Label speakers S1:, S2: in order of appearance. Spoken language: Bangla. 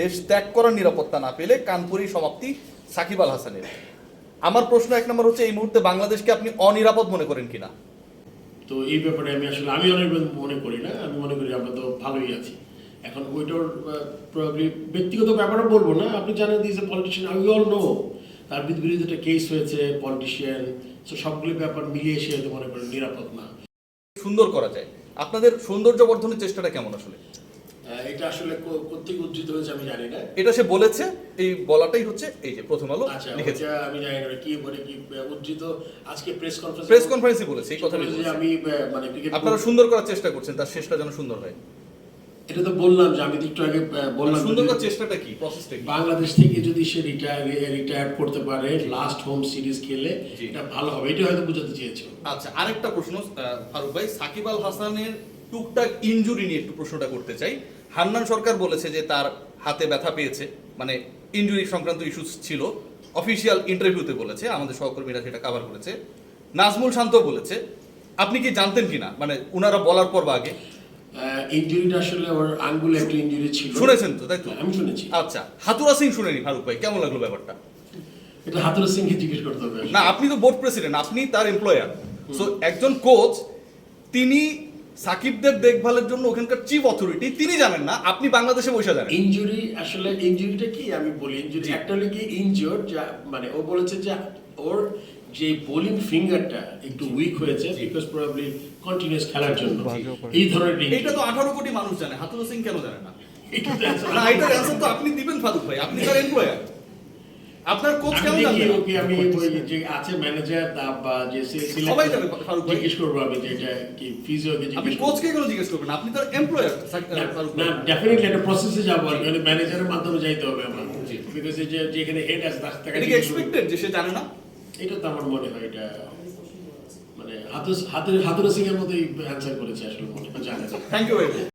S1: দেশ ত্যাগ করার নিরাপত্তা না পেলে কানপুরি সমাপ্তি সাকিব আল হাসানের। আমার প্রশ্ন এক নম্বর হচ্ছে এই মুহূর্তে বাংলাদেশকে আপনি অনিরাপদ মনে করেন কিনা?
S2: তো এই ব্যাপারে আমি আসলে আমি অনেক মনে করি না আমি মনে করি আমরা তো ভালোই আছি। এখন ওইটার প্রবলি ব্যক্তিগত ব্যাপারও বলব না আপনি জানেন this a politician I all know তার বিরুদ্ধে একটা কেস হয়েছে পলিটিশিয়ান তো সবগুলি ব্যাপার মিলিয়ে সে মনে করেন নিরাপদ না।
S1: সুন্দর করা যায়। আপনাদের সৌন্দর্য বর্ধনের চেষ্টাটা কেমন আসলে?
S2: এটা আসলে কো- কোত্থেকে উদ্ধৃত হয়েছে আমি জানি না।
S1: এটা সে বলেছে এই বলাটাই হচ্ছে এই যে প্রথম আলো
S2: আচ্ছা
S1: লিখেছে।
S2: আমি জানি না কি বলে কি উদ্ধৃত? আজকে প্রেস কনফারেন্স
S1: প্রেস কনফারেন্সে বলেছে এই কথা
S2: যে আমি মানে
S1: আপনারা সুন্দর করার চেষ্টা করছেন তার শেষটা যেন সুন্দর হয়।
S2: এটা তো বললাম যে আমি একটু আগে বললাম
S1: সুন্দর করার চেষ্টাটা কি? প্রসেসটা
S2: বাংলাদেশ থেকে যদি সে রিটায়ার রিটায়ার করতে পারে লাস্ট হোম সিরিজ খেলে এটা ভালো হবে এটা হয়তো বোঝাতে চেয়েছিল।
S1: আচ্ছা আরেকটা প্রশ্ন ফারুক ভাই সাকিব আল হাসানের টুকটাক ইনজুরি নিয়ে একটু প্রশ্নটা করতে চাই। হান্নান সরকার বলেছে যে তার হাতে ব্যথা পেয়েছে মানে ইনজুরি সংক্রান্ত ইস্যুস ছিল। অফিসিয়াল ইন্টারভিউতে বলেছে আমাদের সহকর্মীরা সেটা কভার করেছে। নাজমুল শান্ত বলেছে আপনি কি জানতেন কিনা? মানে উনারা বলার পর বা আগে।
S2: আসলে ওর আঙ্গুলে একটা ইঞ্জুরি ছিল।
S1: শুনেছেন তো তাই তো?
S2: আমি শুনেছি।
S1: আচ্ছা হাতুরা সিং শুনেনি ফারুক ভাই কেমন লাগল ব্যাপারটা?
S2: এটা হাতুর সিংকে জিজ্ঞেস করতে হবে।
S1: না আপনি তো বোর্ড প্রেসিডেন্ট আপনি তার এমপ্লয়ার সো একজন কোচ তিনি সাকিবদের দেখভালের জন্য ওখানকার চিফ অথরিটি তিনি জানেন না আপনি বাংলাদেশে বসে জানেন।
S2: ইনজুরি আসলে ইনজুরিটা কি আমি বলি? ইনজুরি একটা হলো কি ইনজিওর যা মানে ও বলেছে যে ওর যে বোলিং ফিঙ্গারটা একটু উইক হয়েছে বিকজ প্রবাবলি কন্টিনিউয়াস খেলার জন্য। এই ধরনের injury।
S1: তো আঠারো কোটি মানুষ জানে হাতুরা সিং কেন জানে না?
S2: এটা তো
S1: আপনি দিবেন ফারুক ভাই। আপনি তার এমপ্লয়ার আপনার কোচ
S2: দেখি
S1: জানবে?
S2: ওকে আমি ওই যে আছে ম্যানেজার বা যে সে-
S1: সবাই জানে ফারুক ভাই।
S2: জিজ্ঞেস করব আমি যে এটা কি ফিজিওকে
S1: আপনি
S2: জিজ্ঞেস করব।
S1: কোচকে কেন জিজ্ঞেস করবেন আপনি তার এমপ্লয়ার ফারুক
S2: না ডেফিনেটলি একটা প্রসেসে যাব আর কি ম্যানেজারের মাধ্যমে যাইতে হবে আমার
S1: জি।
S2: বিকজ যে যেখানে হেড আছে তার তাকে
S1: এটা কি। এক্সপেক্টেড যে সে জানে না
S2: এটা তো আমার মনে হয় এটা মানে হাতুর হাতের হাতুর সিং এর মতোই অ্যান্সার করেছে আসলে মনে হয় জানে
S1: থ্যাংক ইউ ভাই